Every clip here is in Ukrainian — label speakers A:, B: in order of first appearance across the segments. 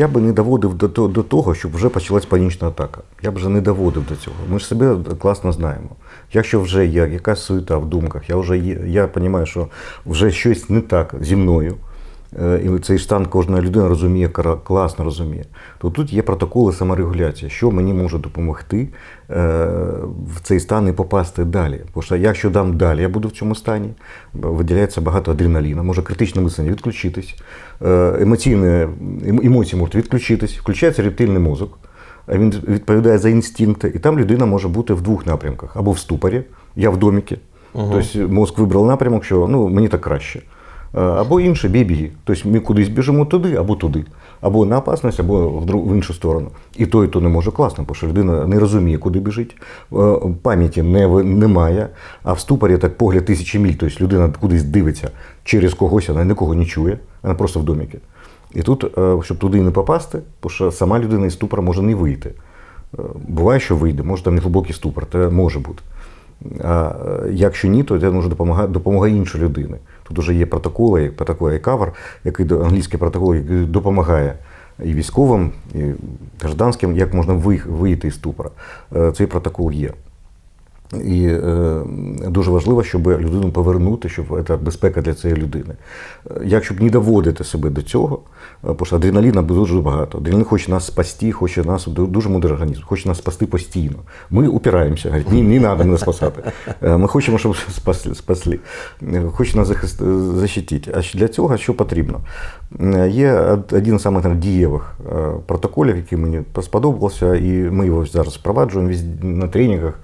A: я би не доводив до, до того, щоб вже почалась панічна атака. Я б вже не доводив до цього. Ми ж себе класно знаємо. Якщо вже є якась суета в думках, я вже є, я розумію, що вже щось не так зі мною. Е, І цей стан кожна людина розуміє, класно розуміє. То тут є протоколи саморегуляції, що мені може допомогти е, в цей стан і попасти далі. Бо що якщо дам далі, я буду в цьому стані, виділяється багато адреналіна, може критичне мислення відключитись, е, емоційне, ем- емоції можуть відключитись, включається рептильний мозок. а Він відповідає за інстинкти, і там людина може бути в двох напрямках: або в ступорі, я в доміки. Тобто мозк вибрав напрямок, що ну, мені так краще. Е, Або інше бій-біги. Тобто ми кудись біжимо туди або туди, або на опасність, або в, іншу сторону. І то, і то не може класно, бо що людина не розуміє, куди біжить, е, пам'яті не, немає, а в ступорі так погляд тисячі міль. Тобто людина кудись дивиться через когось, вона нікого не чує, вона просто в доміки. І тут, е, щоб туди не попасти, бо що сама людина із ступора може не вийти. Буває, що вийде, може там не глибокий ступор, це може бути. А е, якщо ні, то це може допомагає, допомога іншої людини. Тут вже є протоколи, як протокол ICAVR, який до- англійський протокол, який допомагає і військовим, і гражданським, як можна вийти із ступора. Е, Цей протокол є. І е, дуже важливо, щоб людину повернути, щоб це безпека для цієї людини. Е, Якщо б не доводити себе до цього, е, бо що адреналіна дуже багато. Адреналін хоче нас спасти, хоче нас дуже мудрий організм, хоче нас спасти постійно. Ми упираємося, говорить, ні, не треба мене спасати. Е, Ми хочемо, щоб спасли. спасли. Е, Хоче нас захист, захистити. А для цього що потрібно? Е, Є од- один з самих дієвих е, протоколів, який мені сподобався, і ми його зараз впроваджуємо на тренінгах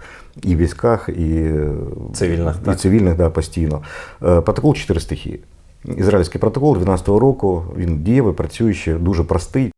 A: і військах, і е,
B: Цивільних,
A: і цивільних да, постійно. Е, Протокол чотири стихії. Ізраїльський протокол 12-го року, він дієвий, працюючий, дуже простий.